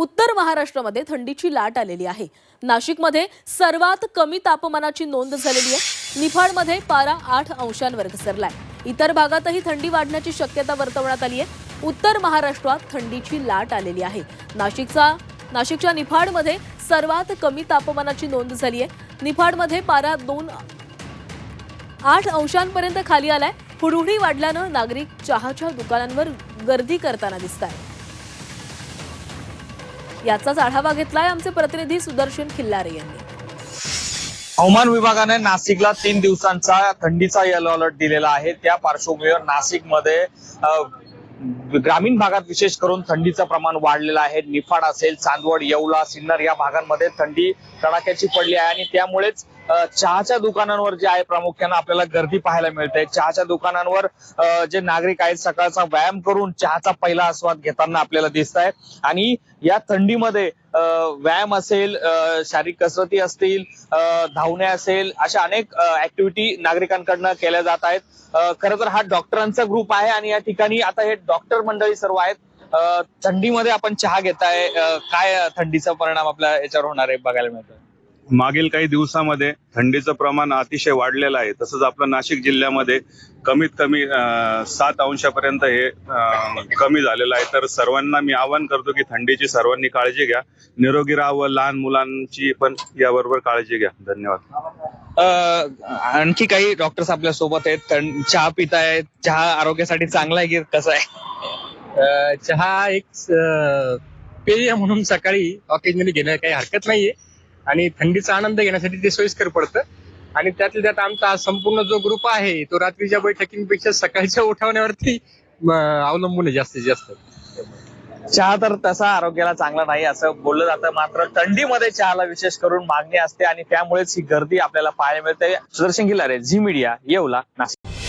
उत्तर महाराष्ट्रामध्ये थंडीची लाट आलेली आहे. नाशिकमध्ये सर्वात कमी तापमानाची नोंद झालेली आहे. निफाडमध्ये पारा आठ अंशांवर घसरलाय. इतर भागातही थंडी वाढण्याची शक्यता वर्तवण्यात आली आहे. उत्तर महाराष्ट्रात थंडीची लाट आलेली आहे. नाशिकचा नाशिकच्या निफाडमध्ये सर्वात कमी तापमानाची नोंद झाली आहे. निफाडमध्ये पारा दोन आठ अंशांपर्यंत खाली आलाय. हुडहुडी वाढल्यानं नागरिक चहाच्या दुकानांवर गर्दी करताना दिसत आहे याचाच आढावा घेतलाय आमचे प्रतिनिधी सुदर्शन खिल्लारे यांनी. हवामान विभागाने नाशिकला तीन दिवसांचा थंडीचा येलो अलर्ट दिलेला आहे. त्या पार्श्वभूमीवर नाशिकमध्ये ग्रामीण भागात विशेष करून थंडीचं प्रमाण वाढलेलं आहे. निफाड असेल चांदवड येवला सिन्नर या भागांमध्ये थंडी कडाक्याची पडली आहे आणि त्यामुळेच चहाच्या दुकानांवर जे आहे प्रामुख्यानं आपल्याला गर्दी पाहायला मिळते. चहाच्या दुकानांवर जे नागरिक आहेत सकाळचा व्यायाम करून चहाचा पहिला आस्वाद घेताना आपल्याला दिसत आहे आणि या थंडीमध्ये व्यायाम असेल शारीरिक कसरती असतील धावणे असेल अशा अनेक ऍक्टिव्हिटी नागरिकांकडनं केल्या जात आहेत. खर खरं तर हा डॉक्टरांचा ग्रुप आहे आणि या ठिकाणी आता हे डॉक्टर मंडळी सर्व आहेत. थंडीमध्ये आपण चहा घेताय. काय थंडीचा परिणाम आपल्या याच्यावर होणार आहे बघायला मिळतोय? मागील काही दिवसामध्ये थंडीचं प्रमाण अतिशय वाढलेलं आहे. तसंच आपलं नाशिक जिल्ह्यामध्ये कमीत कमी सात अंशापर्यंत हे कमी झालेलं आहे. तर सर्वांना मी आवाहन करतो की थंडीची सर्वांनी काळजी घ्या. निरोगी राहावं लहान मुलांची पण याबरोबर काळजी घ्या. धन्यवाद. अ, आणखी काही डॉक्टर्स आपल्यासोबत आहेत. चहा पितायत चहा आरोग्यासाठी चांगला आहे की कसं आहे? चहा एक पेय म्हणून सकाळी ऑकेजनली घेणं काही हरकत नाहीये. आणि थंडीचा आनंद घेण्यासाठी ते सोयीस्कर पडतं. आणि त्यातल्या त्यात आमचा संपूर्ण जो ग्रुप आहे तो रात्रीच्या बैठकींपेक्षा सकाळच्या उठवण्यावरती अवलंबून आहे जास्तीत जास्त. चहा तर तसा आरोग्याला चांगला नाही असं बोललं जातं मात्र थंडीमध्ये चहाला विशेष करून मागणी असते आणि त्यामुळेच ही गर्दी आपल्याला पाहायला मिळते. Sudarshan Gillare Zee media Yeola Nashik.